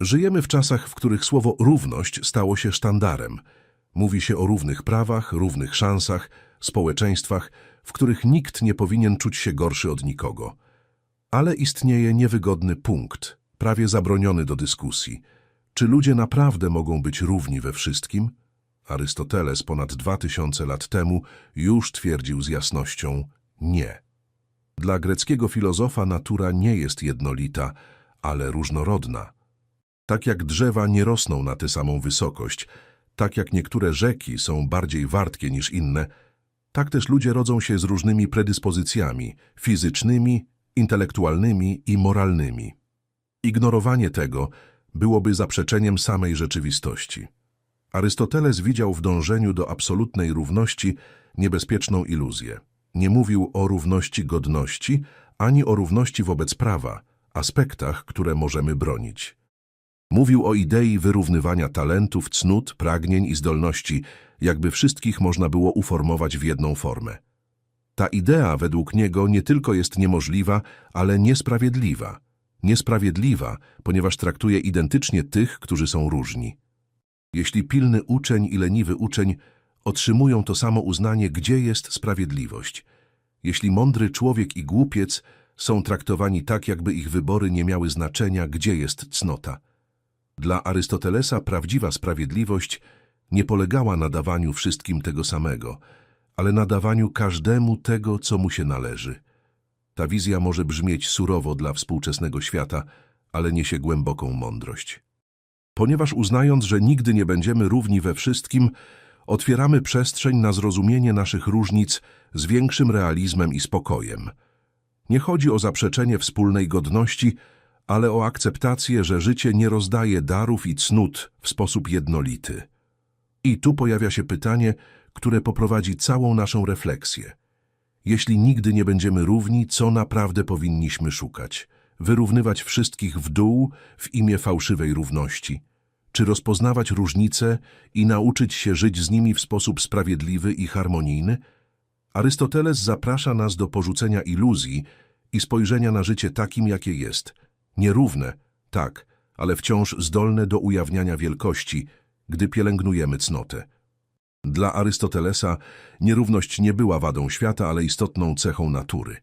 Żyjemy w czasach, w których słowo równość stało się sztandarem. Mówi się o równych prawach, równych szansach, społeczeństwach, w których nikt nie powinien czuć się gorszy od nikogo. Ale istnieje niewygodny punkt, prawie zabroniony do dyskusji. Czy ludzie naprawdę mogą być równi we wszystkim? Arystoteles ponad dwa tysiące lat temu już twierdził z jasnością nie. Dla greckiego filozofa natura nie jest jednolita, ale różnorodna. Tak jak drzewa nie rosną na tę samą wysokość, tak jak niektóre rzeki są bardziej wartkie niż inne, tak też ludzie rodzą się z różnymi predyspozycjami fizycznymi, intelektualnymi i moralnymi. Ignorowanie tego byłoby zaprzeczeniem samej rzeczywistości. Arystoteles widział w dążeniu do absolutnej równości niebezpieczną iluzję. Nie mówił o równości godności, ani o równości wobec prawa, aspektach, które możemy bronić. Mówił o idei wyrównywania talentów, cnót, pragnień i zdolności, jakby wszystkich można było uformować w jedną formę. Ta idea według niego nie tylko jest niemożliwa, ale niesprawiedliwa. Niesprawiedliwa, ponieważ traktuje identycznie tych, którzy są różni. Jeśli pilny uczeń i leniwy uczeń otrzymują to samo uznanie, gdzie jest sprawiedliwość? Jeśli mądry człowiek i głupiec są traktowani tak, jakby ich wybory nie miały znaczenia, gdzie jest cnota? Dla Arystotelesa prawdziwa sprawiedliwość nie polegała na dawaniu wszystkim tego samego, ale na dawaniu każdemu tego, co mu się należy. Ta wizja może brzmieć surowo dla współczesnego świata, ale niesie głęboką mądrość. Ponieważ uznając, że nigdy nie będziemy równi we wszystkim, otwieramy przestrzeń na zrozumienie naszych różnic z większym realizmem i spokojem. Nie chodzi o zaprzeczenie wspólnej godności, ale o akceptację, że życie nie rozdaje darów i cnót w sposób jednolity. I tu pojawia się pytanie, które poprowadzi całą naszą refleksję. Jeśli nigdy nie będziemy równi, co naprawdę powinniśmy szukać? Wyrównywać wszystkich w dół w imię fałszywej równości? Czy rozpoznawać różnice i nauczyć się żyć z nimi w sposób sprawiedliwy i harmonijny? Arystoteles zaprasza nas do porzucenia iluzji i spojrzenia na życie takim, jakie jest. Nierówne, tak, ale wciąż zdolne do ujawniania wielkości, gdy pielęgnujemy cnotę. Dla Arystotelesa nierówność nie była wadą świata, ale istotną cechą natury.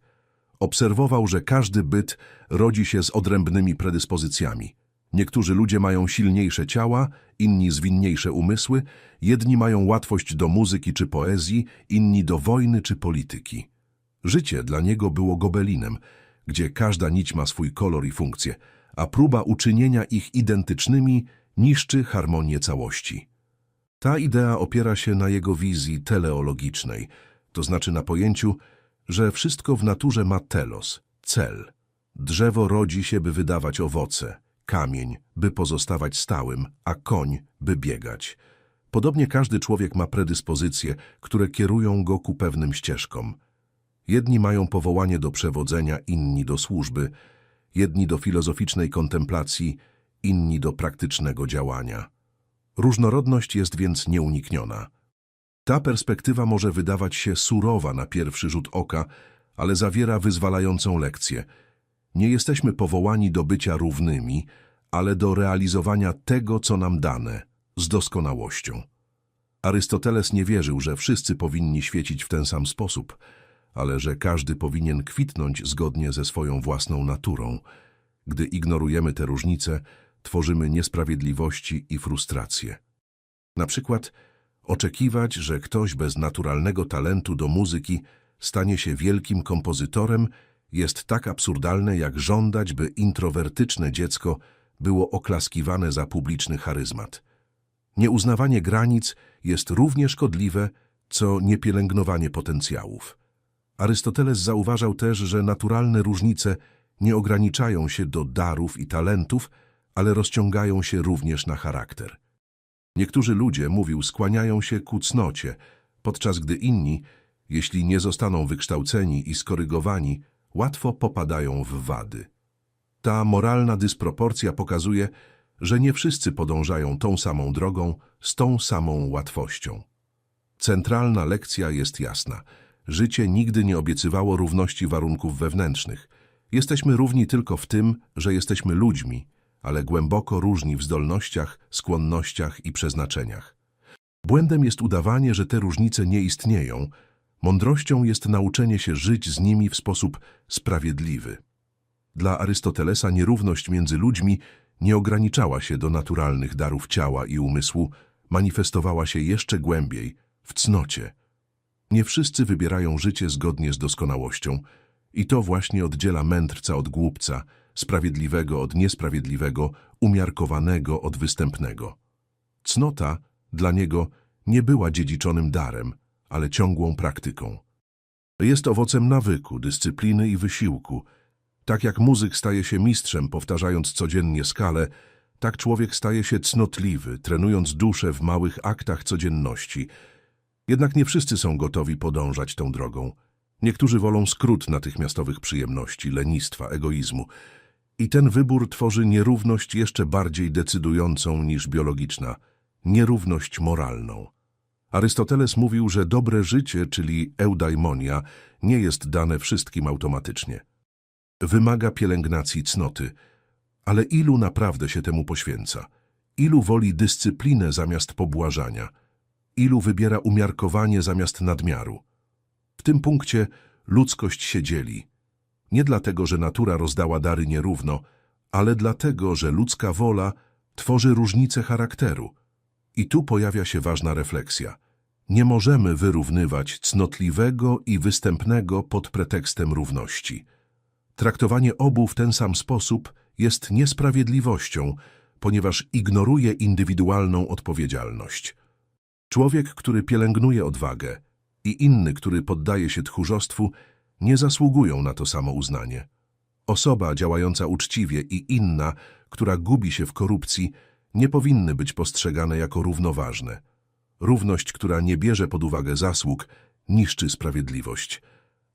Obserwował, że każdy byt rodzi się z odrębnymi predyspozycjami. Niektórzy ludzie mają silniejsze ciała, inni zwinniejsze umysły, jedni mają łatwość do muzyki czy poezji, inni do wojny czy polityki. Życie dla niego było gobelinem, gdzie każda nić ma swój kolor i funkcję, a próba uczynienia ich identycznymi niszczy harmonię całości. Ta idea opiera się na jego wizji teleologicznej, to znaczy na pojęciu, że wszystko w naturze ma telos, cel. Drzewo rodzi się, by wydawać owoce, kamień, by pozostawać stałym, a koń, by biegać. Podobnie każdy człowiek ma predyspozycje, które kierują go ku pewnym ścieżkom. Jedni mają powołanie do przewodzenia, inni do służby, jedni do filozoficznej kontemplacji, inni do praktycznego działania. Różnorodność jest więc nieunikniona. Ta perspektywa może wydawać się surowa na pierwszy rzut oka, ale zawiera wyzwalającą lekcję. Nie jesteśmy powołani do bycia równymi, ale do realizowania tego, co nam dane, z doskonałością. Arystoteles nie wierzył, że wszyscy powinni świecić w ten sam sposób, ale że każdy powinien kwitnąć zgodnie ze swoją własną naturą. Gdy ignorujemy te różnice, tworzymy niesprawiedliwości i frustrację. Na przykład oczekiwać, że ktoś bez naturalnego talentu do muzyki stanie się wielkim kompozytorem jest tak absurdalne, jak żądać, by introwertyczne dziecko było oklaskiwane za publiczny charyzmat. Nieuznawanie granic jest równie szkodliwe, co niepielęgnowanie potencjałów. Arystoteles zauważał też, że naturalne różnice nie ograniczają się do darów i talentów, ale rozciągają się również na charakter. Niektórzy ludzie, mówił, skłaniają się ku cnocie, podczas gdy inni, jeśli nie zostaną wykształceni i skorygowani, łatwo popadają w wady. Ta moralna dysproporcja pokazuje, że nie wszyscy podążają tą samą drogą z tą samą łatwością. Centralna lekcja jest jasna. Życie nigdy nie obiecywało równości warunków wewnętrznych. Jesteśmy równi tylko w tym, że jesteśmy ludźmi, ale głęboko różni w zdolnościach, skłonnościach i przeznaczeniach. Błędem jest udawanie, że te różnice nie istnieją. Mądrością jest nauczenie się żyć z nimi w sposób sprawiedliwy. Dla Arystotelesa nierówność między ludźmi nie ograniczała się do naturalnych darów ciała i umysłu, manifestowała się jeszcze głębiej, w cnocie. Nie wszyscy wybierają życie zgodnie z doskonałością i to właśnie oddziela mędrca od głupca, sprawiedliwego od niesprawiedliwego, umiarkowanego od występnego. Cnota dla niego nie była dziedziczonym darem, ale ciągłą praktyką. Jest owocem nawyku, dyscypliny i wysiłku. Tak jak muzyk staje się mistrzem, powtarzając codziennie skalę, tak człowiek staje się cnotliwy, trenując duszę w małych aktach codzienności. Jednak nie wszyscy są gotowi podążać tą drogą. Niektórzy wolą skrót natychmiastowych przyjemności, lenistwa, egoizmu. I ten wybór tworzy nierówność jeszcze bardziej decydującą niż biologiczna, nierówność moralną. Arystoteles mówił, że dobre życie, czyli eudaimonia, nie jest dane wszystkim automatycznie. Wymaga pielęgnacji cnoty, ale ilu naprawdę się temu poświęca? Ilu woli dyscyplinę zamiast pobłażania? Ilu wybiera umiarkowanie zamiast nadmiaru? W tym punkcie ludzkość się dzieli. Nie dlatego, że natura rozdała dary nierówno, ale dlatego, że ludzka wola tworzy różnice charakteru. I tu pojawia się ważna refleksja. Nie możemy wyrównywać cnotliwego i występnego pod pretekstem równości. Traktowanie obu w ten sam sposób jest niesprawiedliwością, ponieważ ignoruje indywidualną odpowiedzialność. Człowiek, który pielęgnuje odwagę i inny, który poddaje się tchórzostwu, nie zasługują na to samo uznanie. Osoba działająca uczciwie i inna, która gubi się w korupcji, nie powinny być postrzegane jako równoważne. Równość, która nie bierze pod uwagę zasług, niszczy sprawiedliwość.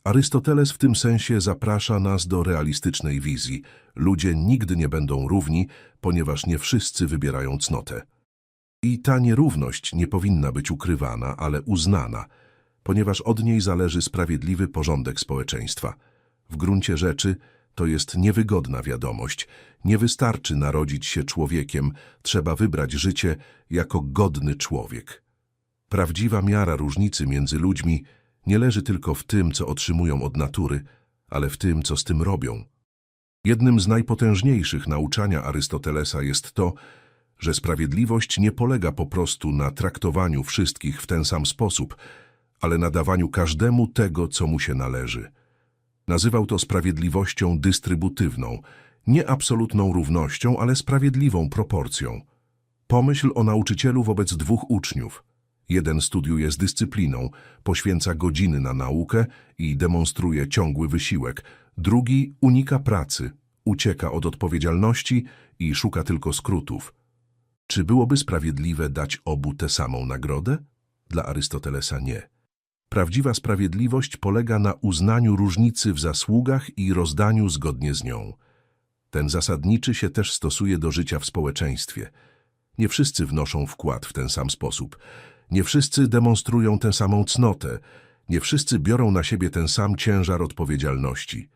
Arystoteles w tym sensie zaprasza nas do realistycznej wizji. Ludzie nigdy nie będą równi, ponieważ nie wszyscy wybierają cnotę. I ta nierówność nie powinna być ukrywana, ale uznana, ponieważ od niej zależy sprawiedliwy porządek społeczeństwa. W gruncie rzeczy to jest niewygodna wiadomość. Nie wystarczy narodzić się człowiekiem, trzeba wybrać życie jako godny człowiek. Prawdziwa miara różnicy między ludźmi nie leży tylko w tym, co otrzymują od natury, ale w tym, co z tym robią. Jednym z najpotężniejszych nauczania Arystotelesa jest to, że sprawiedliwość nie polega po prostu na traktowaniu wszystkich w ten sam sposób, ale na dawaniu każdemu tego, co mu się należy. Nazywał to sprawiedliwością dystrybuywną, nie absolutną równością, ale sprawiedliwą proporcją. Pomyśl o nauczycielu wobec dwóch uczniów. Jeden studiuje z dyscypliną, poświęca godziny na naukę i demonstruje ciągły wysiłek. Drugi unika pracy, ucieka od odpowiedzialności i szuka tylko skrótów. Czy byłoby sprawiedliwe dać obu tę samą nagrodę? Dla Arystotelesa nie. Prawdziwa sprawiedliwość polega na uznaniu różnicy w zasługach i rozdaniu zgodnie z nią. Ten zasadniczy się też stosuje do życia w społeczeństwie. Nie wszyscy wnoszą wkład w ten sam sposób. Nie wszyscy demonstrują tę samą cnotę. Nie wszyscy biorą na siebie ten sam ciężar odpowiedzialności.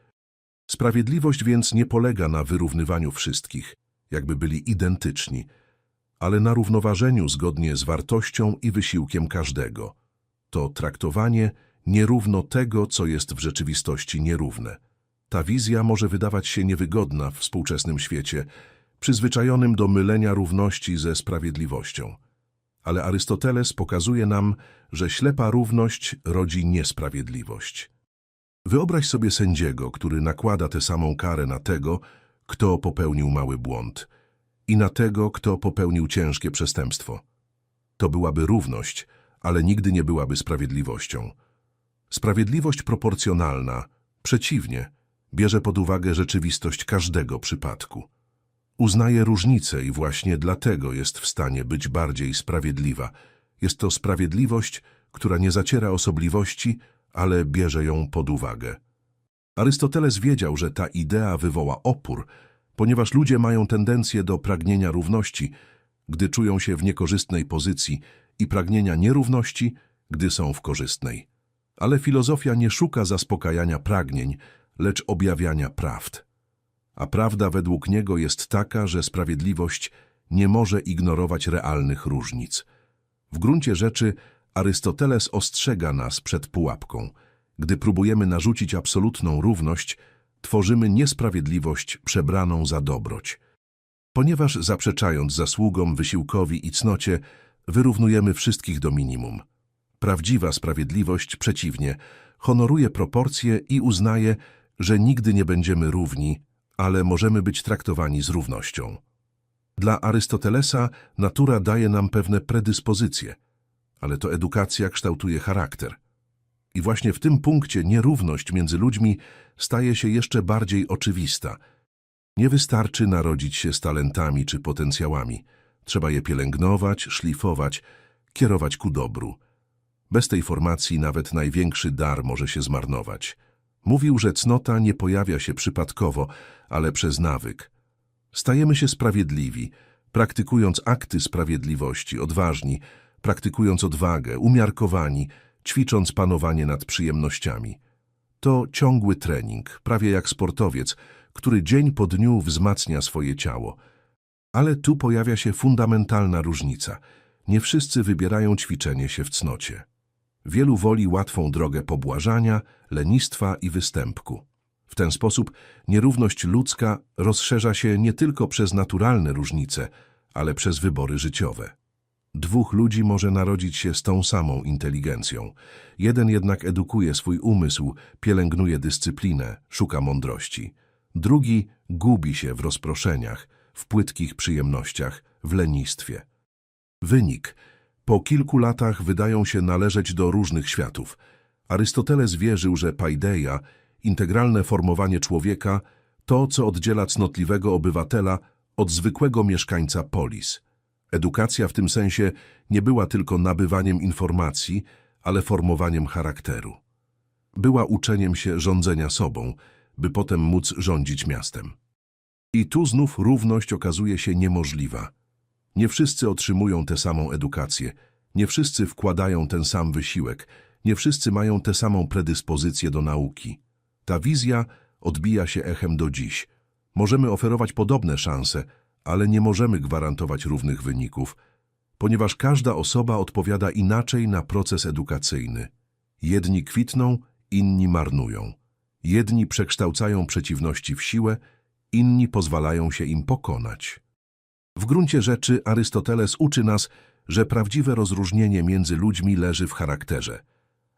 Sprawiedliwość więc nie polega na wyrównywaniu wszystkich, jakby byli identyczni, ale na równoważeniu zgodnie z wartością i wysiłkiem każdego. To traktowanie nierówno tego, co jest w rzeczywistości nierówne. Ta wizja może wydawać się niewygodna w współczesnym świecie, przyzwyczajonym do mylenia równości ze sprawiedliwością. Ale Arystoteles pokazuje nam, że ślepa równość rodzi niesprawiedliwość. Wyobraź sobie sędziego, który nakłada tę samą karę na tego, kto popełnił mały błąd i na tego, kto popełnił ciężkie przestępstwo. To byłaby równość, ale nigdy nie byłaby sprawiedliwością. Sprawiedliwość proporcjonalna, przeciwnie, bierze pod uwagę rzeczywistość każdego przypadku. Uznaje różnice i właśnie dlatego jest w stanie być bardziej sprawiedliwa. Jest to sprawiedliwość, która nie zaciera osobliwości, ale bierze ją pod uwagę. Arystoteles wiedział, że ta idea wywoła opór, ponieważ ludzie mają tendencję do pragnienia równości, gdy czują się w niekorzystnej pozycji i pragnienia nierówności, gdy są w korzystnej. Ale filozofia nie szuka zaspokajania pragnień, lecz objawiania prawd. A prawda według niego jest taka, że sprawiedliwość nie może ignorować realnych różnic. W gruncie rzeczy Arystoteles ostrzega nas przed pułapką. Gdy próbujemy narzucić absolutną równość, tworzymy niesprawiedliwość przebraną za dobroć. Ponieważ zaprzeczając zasługom, wysiłkowi i cnocie, wyrównujemy wszystkich do minimum. Prawdziwa sprawiedliwość, przeciwnie, honoruje proporcje i uznaje, że nigdy nie będziemy równi, ale możemy być traktowani z równością. Dla Arystotelesa natura daje nam pewne predyspozycje, ale to edukacja kształtuje charakter. I właśnie w tym punkcie nierówność między ludźmi staje się jeszcze bardziej oczywista. Nie wystarczy narodzić się z talentami czy potencjałami. Trzeba je pielęgnować, szlifować, kierować ku dobru. Bez tej formacji nawet największy dar może się zmarnować. Mówił, że cnota nie pojawia się przypadkowo, ale przez nawyk. Stajemy się sprawiedliwi, praktykując akty sprawiedliwości, odważni, praktykując odwagę, umiarkowani, ćwicząc panowanie nad przyjemnościami. To ciągły trening, prawie jak sportowiec, który dzień po dniu wzmacnia swoje ciało. Ale tu pojawia się fundamentalna różnica. Nie wszyscy wybierają ćwiczenie się w cnocie. Wielu woli łatwą drogę pobłażania, lenistwa i występku. W ten sposób nierówność ludzka rozszerza się nie tylko przez naturalne różnice, ale przez wybory życiowe. Dwóch ludzi może narodzić się z tą samą inteligencją. Jeden jednak edukuje swój umysł, pielęgnuje dyscyplinę, szuka mądrości. Drugi gubi się w rozproszeniach, w płytkich przyjemnościach, w lenistwie. Wynik. Po kilku latach wydają się należeć do różnych światów. Arystoteles wierzył, że paideia, integralne formowanie człowieka, to, co oddziela cnotliwego obywatela od zwykłego mieszkańca polis. Edukacja w tym sensie nie była tylko nabywaniem informacji, ale formowaniem charakteru. Była uczeniem się rządzenia sobą, by potem móc rządzić miastem. I tu znów równość okazuje się niemożliwa. Nie wszyscy otrzymują tę samą edukację, nie wszyscy wkładają ten sam wysiłek, nie wszyscy mają tę samą predyspozycję do nauki. Ta wizja odbija się echem do dziś. Możemy oferować podobne szanse, ale nie możemy gwarantować równych wyników, ponieważ każda osoba odpowiada inaczej na proces edukacyjny. Jedni kwitną, inni marnują. Jedni przekształcają przeciwności w siłę, inni pozwalają się im pokonać. W gruncie rzeczy Arystoteles uczy nas, że prawdziwe rozróżnienie między ludźmi leży w charakterze.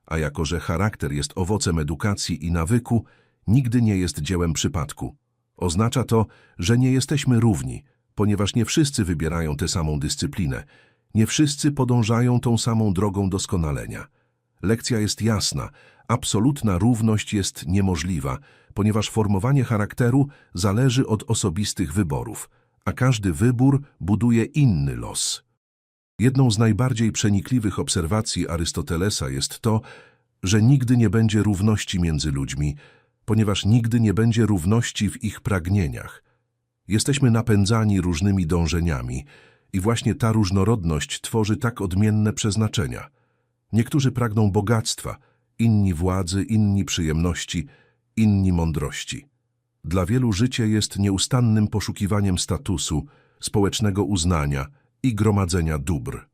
A jako że charakter jest owocem edukacji i nawyku, nigdy nie jest dziełem przypadku. Oznacza to, że nie jesteśmy równi, ponieważ nie wszyscy wybierają tę samą dyscyplinę, nie wszyscy podążają tą samą drogą doskonalenia. Lekcja jest jasna, absolutna równość jest niemożliwa, ponieważ formowanie charakteru zależy od osobistych wyborów, a każdy wybór buduje inny los. Jedną z najbardziej przenikliwych obserwacji Arystotelesa jest to, że nigdy nie będzie równości między ludźmi, ponieważ nigdy nie będzie równości w ich pragnieniach. Jesteśmy napędzani różnymi dążeniami i właśnie ta różnorodność tworzy tak odmienne przeznaczenia. Niektórzy pragną bogactwa, inni władzy, inni przyjemności, inni mądrości. Dla wielu życie jest nieustannym poszukiwaniem statusu, społecznego uznania i gromadzenia dóbr.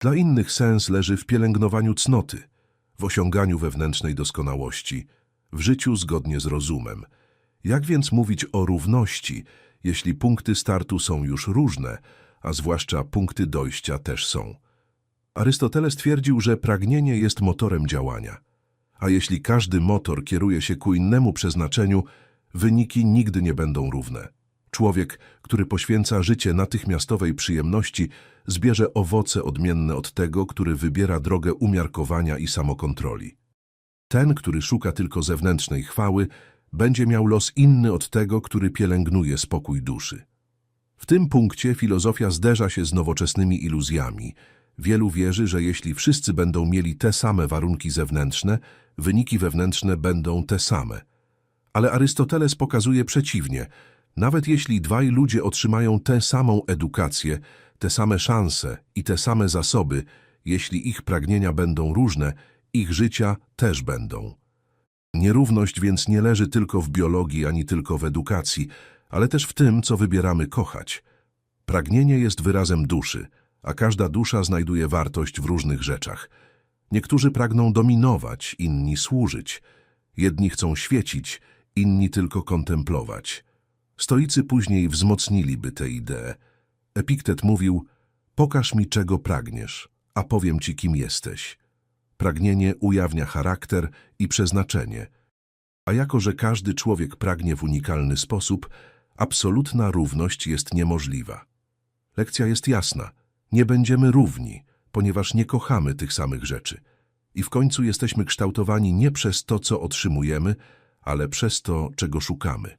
Dla innych sens leży w pielęgnowaniu cnoty, w osiąganiu wewnętrznej doskonałości, w życiu zgodnie z rozumem. Jak więc mówić o równości, jeśli punkty startu są już różne, a zwłaszcza punkty dojścia też są? Arystoteles twierdził, że pragnienie jest motorem działania, a jeśli każdy motor kieruje się ku innemu przeznaczeniu, wyniki nigdy nie będą równe. Człowiek, który poświęca życie natychmiastowej przyjemności, zbierze owoce odmienne od tego, który wybiera drogę umiarkowania i samokontroli. Ten, który szuka tylko zewnętrznej chwały, będzie miał los inny od tego, który pielęgnuje spokój duszy. W tym punkcie filozofia zderza się z nowoczesnymi iluzjami. Wielu wierzy, że jeśli wszyscy będą mieli te same warunki zewnętrzne, wyniki wewnętrzne będą te same. Ale Arystoteles pokazuje przeciwnie. Nawet jeśli dwaj ludzie otrzymają tę samą edukację, te same szanse i te same zasoby, jeśli ich pragnienia będą różne, ich życia też będą. Nierówność więc nie leży tylko w biologii ani tylko w edukacji, ale też w tym, co wybieramy kochać. Pragnienie jest wyrazem duszy, a każda dusza znajduje wartość w różnych rzeczach. Niektórzy pragną dominować, inni służyć. Jedni chcą świecić, inni tylko kontemplować. Stoicy później wzmocniliby tę ideę. Epiktet mówił, pokaż mi czego pragniesz, a powiem ci kim jesteś. Pragnienie ujawnia charakter i przeznaczenie. A jako, że każdy człowiek pragnie w unikalny sposób, absolutna równość jest niemożliwa. Lekcja jest jasna. Nie będziemy równi, ponieważ nie kochamy tych samych rzeczy. I w końcu jesteśmy kształtowani nie przez to, co otrzymujemy, ale przez to, czego szukamy.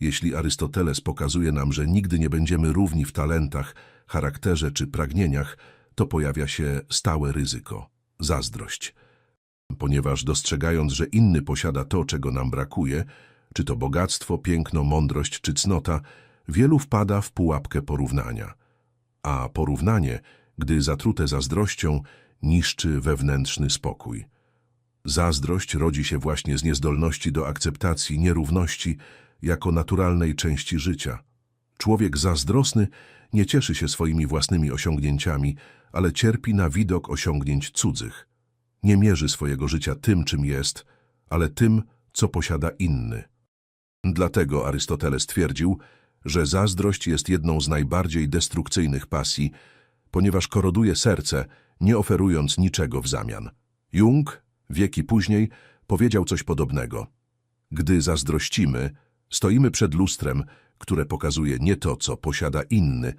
Jeśli Arystoteles pokazuje nam, że nigdy nie będziemy równi w talentach, charakterze czy pragnieniach, to pojawia się stałe ryzyko zazdrość. Ponieważ dostrzegając, że inny posiada to, czego nam brakuje, czy to bogactwo, piękno, mądrość czy cnota, wielu wpada w pułapkę porównania. A porównanie, gdy zatrute zazdrością, niszczy wewnętrzny spokój. Zazdrość rodzi się właśnie z niezdolności do akceptacji nierówności jako naturalnej części życia. Człowiek zazdrosny nie cieszy się swoimi własnymi osiągnięciami, ale cierpi na widok osiągnięć cudzych. Nie mierzy swojego życia tym, czym jest, ale tym, co posiada inny. Dlatego Arystoteles twierdził, że zazdrość jest jedną z najbardziej destrukcyjnych pasji, ponieważ koroduje serce, nie oferując niczego w zamian. Jung, wieki później, powiedział coś podobnego. Gdy zazdrościmy, stoimy przed lustrem, które pokazuje nie to, co posiada inny,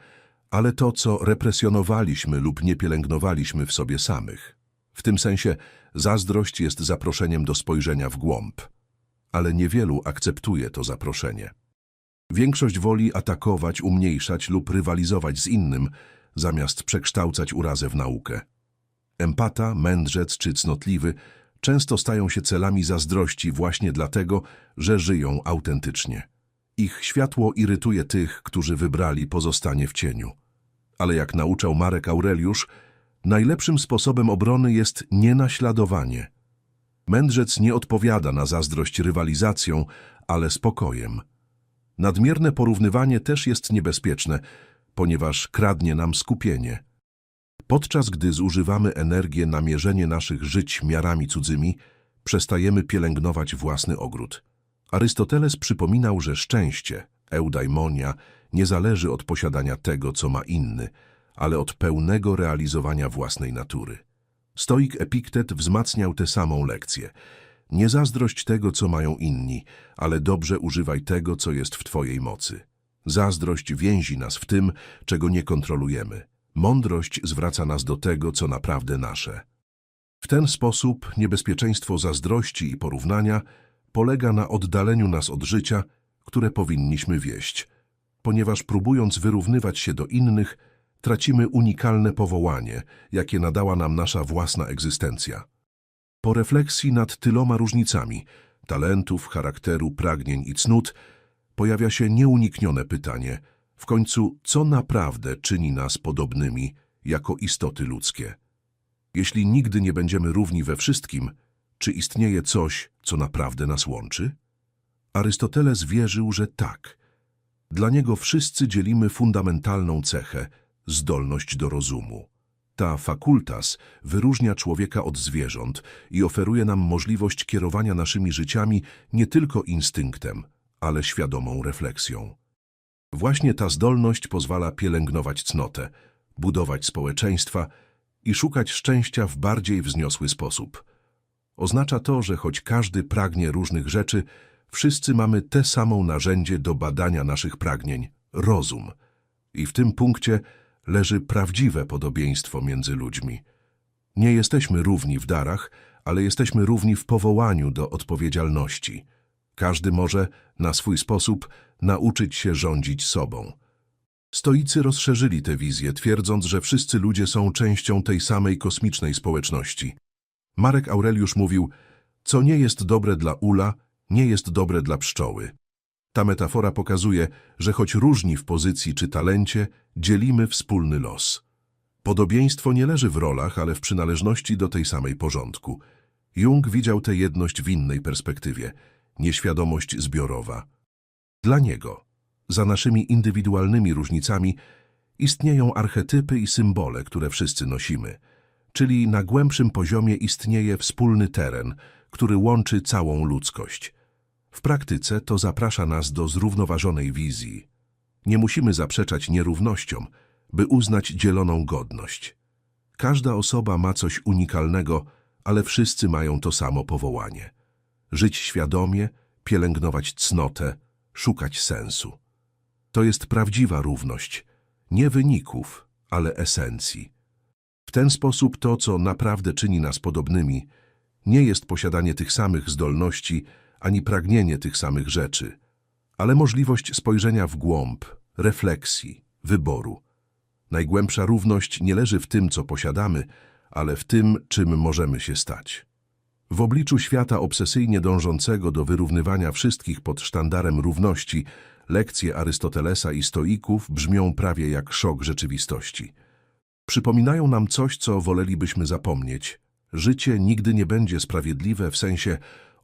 ale to, co represjonowaliśmy lub nie pielęgnowaliśmy w sobie samych. W tym sensie zazdrość jest zaproszeniem do spojrzenia w głąb, ale niewielu akceptuje to zaproszenie. Większość woli atakować, umniejszać lub rywalizować z innym, zamiast przekształcać urazę w naukę. Empata, mędrzec czy cnotliwy często stają się celami zazdrości właśnie dlatego, że żyją autentycznie. Ich światło irytuje tych, którzy wybrali pozostanie w cieniu. Ale jak nauczał Marek Aureliusz, najlepszym sposobem obrony jest nienaśladowanie. Mędrzec nie odpowiada na zazdrość rywalizacją, ale spokojem. Nadmierne porównywanie też jest niebezpieczne, ponieważ kradnie nam skupienie. Podczas gdy zużywamy energię na mierzenie naszych żyć miarami cudzymi, przestajemy pielęgnować własny ogród. Arystoteles przypominał, że szczęście, eudaimonia, nie zależy od posiadania tego, co ma inny, ale od pełnego realizowania własnej natury. Stoik Epiktet wzmacniał tę samą lekcję. Nie zazdrość tego, co mają inni, ale dobrze używaj tego, co jest w Twojej mocy. Zazdrość więzi nas w tym, czego nie kontrolujemy. Mądrość zwraca nas do tego, co naprawdę nasze. W ten sposób niebezpieczeństwo zazdrości i porównania polega na oddaleniu nas od życia, które powinniśmy wieść, ponieważ próbując wyrównywać się do innych, tracimy unikalne powołanie, jakie nadała nam nasza własna egzystencja. Po refleksji nad tyloma różnicami talentów, charakteru, pragnień i cnót pojawia się nieuniknione pytanie, w końcu co naprawdę czyni nas podobnymi jako istoty ludzkie? Jeśli nigdy nie będziemy równi we wszystkim, czy istnieje coś, co naprawdę nas łączy? Arystoteles wierzył, że tak. Dla niego wszyscy dzielimy fundamentalną cechę zdolność do rozumu. Ta fakultas wyróżnia człowieka od zwierząt i oferuje nam możliwość kierowania naszymi życiami nie tylko instynktem, ale świadomą refleksją. Właśnie ta zdolność pozwala pielęgnować cnotę, budować społeczeństwa i szukać szczęścia w bardziej wzniosły sposób. Oznacza to, że choć każdy pragnie różnych rzeczy, wszyscy mamy te samą narzędzie do badania naszych pragnień rozum. I w tym punkcie leży prawdziwe podobieństwo między ludźmi. Nie jesteśmy równi w darach, ale jesteśmy równi w powołaniu do odpowiedzialności. Każdy może, na swój sposób, nauczyć się rządzić sobą. Stoicy rozszerzyli tę wizję, twierdząc, że wszyscy ludzie są częścią tej samej kosmicznej społeczności. Marek Aureliusz mówił, co nie jest dobre dla ula, nie jest dobre dla pszczoły. Ta metafora pokazuje, że choć różni w pozycji czy talencie, dzielimy wspólny los. Podobieństwo nie leży w rolach, ale w przynależności do tej samej porządku. Jung widział tę jedność w innej perspektywie, nieświadomość zbiorowa. Dla niego, za naszymi indywidualnymi różnicami, istnieją archetypy i symbole, które wszyscy nosimy, czyli na głębszym poziomie istnieje wspólny teren, który łączy całą ludzkość. W praktyce to zaprasza nas do zrównoważonej wizji. Nie musimy zaprzeczać nierównościom, by uznać dzieloną godność. Każda osoba ma coś unikalnego, ale wszyscy mają to samo powołanie. Żyć świadomie, pielęgnować cnotę, szukać sensu. To jest prawdziwa równość, nie wyników, ale esencji. Ten sposób to, co naprawdę czyni nas podobnymi, nie jest posiadanie tych samych zdolności, ani pragnienie tych samych rzeczy, ale możliwość spojrzenia w głąb, refleksji, wyboru. Najgłębsza równość nie leży w tym, co posiadamy, ale w tym, czym możemy się stać. W obliczu świata obsesyjnie dążącego do wyrównywania wszystkich pod sztandarem równości, lekcje Arystotelesa i stoików brzmią prawie jak szok rzeczywistości. Przypominają nam coś, co wolelibyśmy zapomnieć. Życie nigdy nie będzie sprawiedliwe w sensie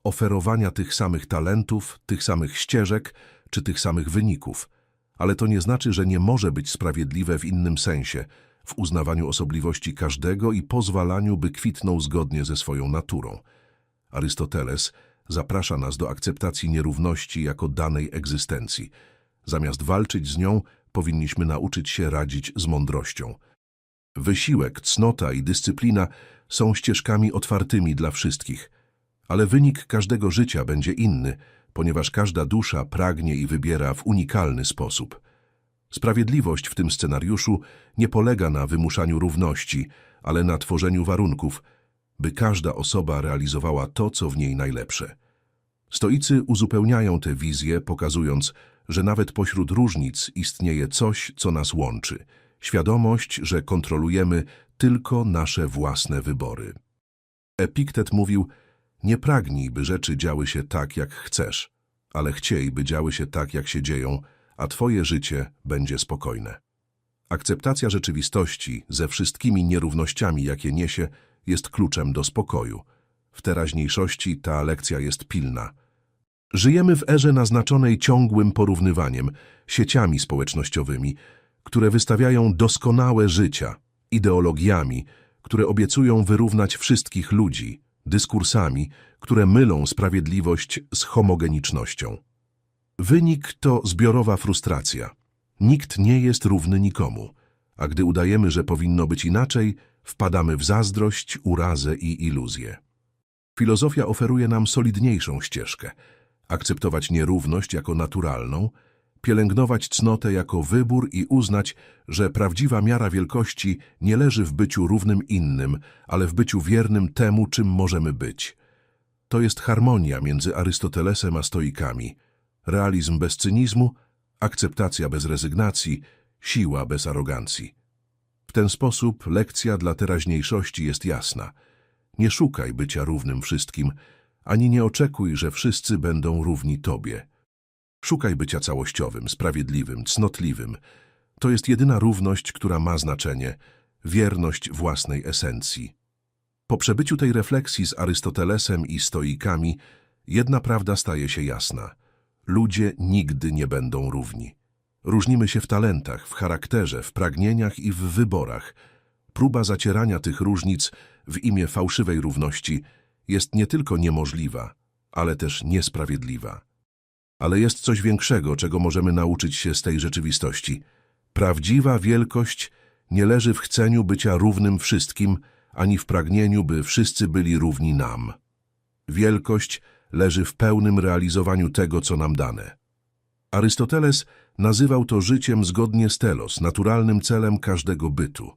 oferowania tych samych talentów, tych samych ścieżek czy tych samych wyników. Ale to nie znaczy, że nie może być sprawiedliwe w innym sensie, w uznawaniu osobliwości każdego i pozwalaniu, by kwitnął zgodnie ze swoją naturą. Arystoteles zaprasza nas do akceptacji nierówności jako danej egzystencji. Zamiast walczyć z nią, powinniśmy nauczyć się radzić z mądrością. Wysiłek, cnota i dyscyplina są ścieżkami otwartymi dla wszystkich, ale wynik każdego życia będzie inny, ponieważ każda dusza pragnie i wybiera w unikalny sposób. Sprawiedliwość w tym scenariuszu nie polega na wymuszaniu równości, ale na tworzeniu warunków, by każda osoba realizowała to, co w niej najlepsze. Stoicy uzupełniają tę wizję, pokazując, że nawet pośród różnic istnieje coś, co nas łączy. Świadomość, że kontrolujemy tylko nasze własne wybory. Epiktet mówił, nie pragnij, by rzeczy działy się tak, jak chcesz, ale chciej, by działy się tak, jak się dzieją, a twoje życie będzie spokojne. Akceptacja rzeczywistości ze wszystkimi nierównościami, jakie niesie, jest kluczem do spokoju. W teraźniejszości ta lekcja jest pilna. Żyjemy w erze naznaczonej ciągłym porównywaniem, sieciami społecznościowymi, które wystawiają doskonałe życia, ideologiami, które obiecują wyrównać wszystkich ludzi, dyskursami, które mylą sprawiedliwość z homogenicznością. Wynik to zbiorowa frustracja. Nikt nie jest równy nikomu, a gdy udajemy, że powinno być inaczej, wpadamy w zazdrość, urazę i iluzję. Filozofia oferuje nam solidniejszą ścieżkę. Akceptować nierówność jako naturalną, pielęgnować cnotę jako wybór i uznać, że prawdziwa miara wielkości nie leży w byciu równym innym, ale w byciu wiernym temu, czym możemy być. To jest harmonia między Arystotelesem a stoikami. Realizm bez cynizmu, akceptacja bez rezygnacji, siła bez arogancji. W ten sposób lekcja dla teraźniejszości jest jasna. Nie szukaj bycia równym wszystkim, ani nie oczekuj, że wszyscy będą równi tobie. Szukaj bycia całościowym, sprawiedliwym, cnotliwym. To jest jedyna równość, która ma znaczenie, wierność własnej esencji. Po przebyciu tej refleksji z Arystotelesem i stoikami, jedna prawda staje się jasna. Ludzie nigdy nie będą równi. Różnimy się w talentach, w charakterze, w pragnieniach i w wyborach. Próba zacierania tych różnic w imię fałszywej równości jest nie tylko niemożliwa, ale też niesprawiedliwa. Ale jest coś większego, czego możemy nauczyć się z tej rzeczywistości. Prawdziwa wielkość nie leży w chceniu bycia równym wszystkim, ani w pragnieniu, by wszyscy byli równi nam. Wielkość leży w pełnym realizowaniu tego, co nam dane. Arystoteles nazywał to życiem zgodnie z telos, naturalnym celem każdego bytu.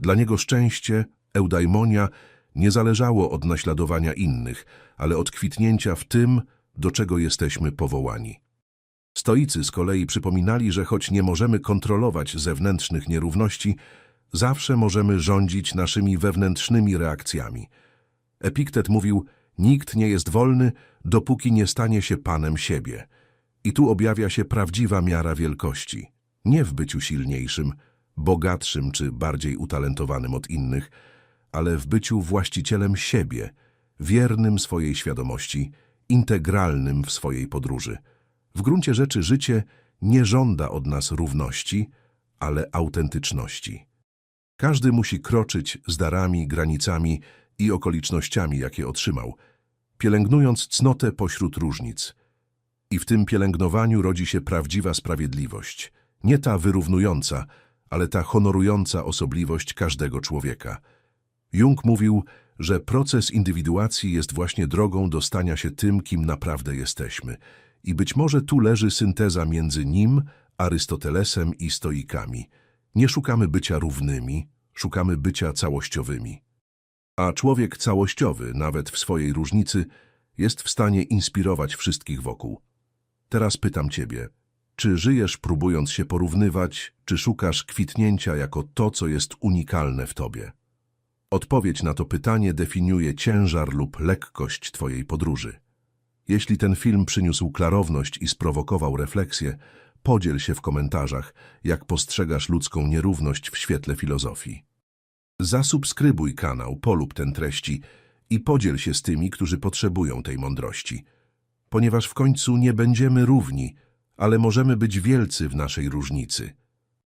Dla niego szczęście, eudaimonia, nie zależało od naśladowania innych, ale od kwitnięcia w tym, do czego jesteśmy powołani. Stoicy z kolei przypominali, że choć nie możemy kontrolować zewnętrznych nierówności, zawsze możemy rządzić naszymi wewnętrznymi reakcjami. Epiktet mówił, nikt nie jest wolny, dopóki nie stanie się panem siebie. I tu objawia się prawdziwa miara wielkości. Nie w byciu silniejszym, bogatszym czy bardziej utalentowanym od innych, ale w byciu właścicielem siebie, wiernym swojej świadomości, integralnym w swojej podróży. W gruncie rzeczy życie nie żąda od nas równości, ale autentyczności. Każdy musi kroczyć z darami, granicami i okolicznościami, jakie otrzymał, pielęgnując cnotę pośród różnic. I w tym pielęgnowaniu rodzi się prawdziwa sprawiedliwość, nie ta wyrównująca, ale ta honorująca osobliwość każdego człowieka. Jung mówił, że proces indywiduacji jest właśnie drogą do stania się tym, kim naprawdę jesteśmy. I być może tu leży synteza między nim, Arystotelesem i stoikami. Nie szukamy bycia równymi, szukamy bycia całościowymi. A człowiek całościowy, nawet w swojej różnicy, jest w stanie inspirować wszystkich wokół. Teraz pytam ciebie, czy żyjesz próbując się porównywać, czy szukasz kwitnięcia jako to, co jest unikalne w tobie? Odpowiedź na to pytanie definiuje ciężar lub lekkość twojej podróży. Jeśli ten film przyniósł klarowność i sprowokował refleksję, podziel się w komentarzach, jak postrzegasz ludzką nierówność w świetle filozofii. Zasubskrybuj kanał, polub ten treści i podziel się z tymi, którzy potrzebują tej mądrości. Ponieważ w końcu nie będziemy równi, ale możemy być wielcy w naszej różnicy.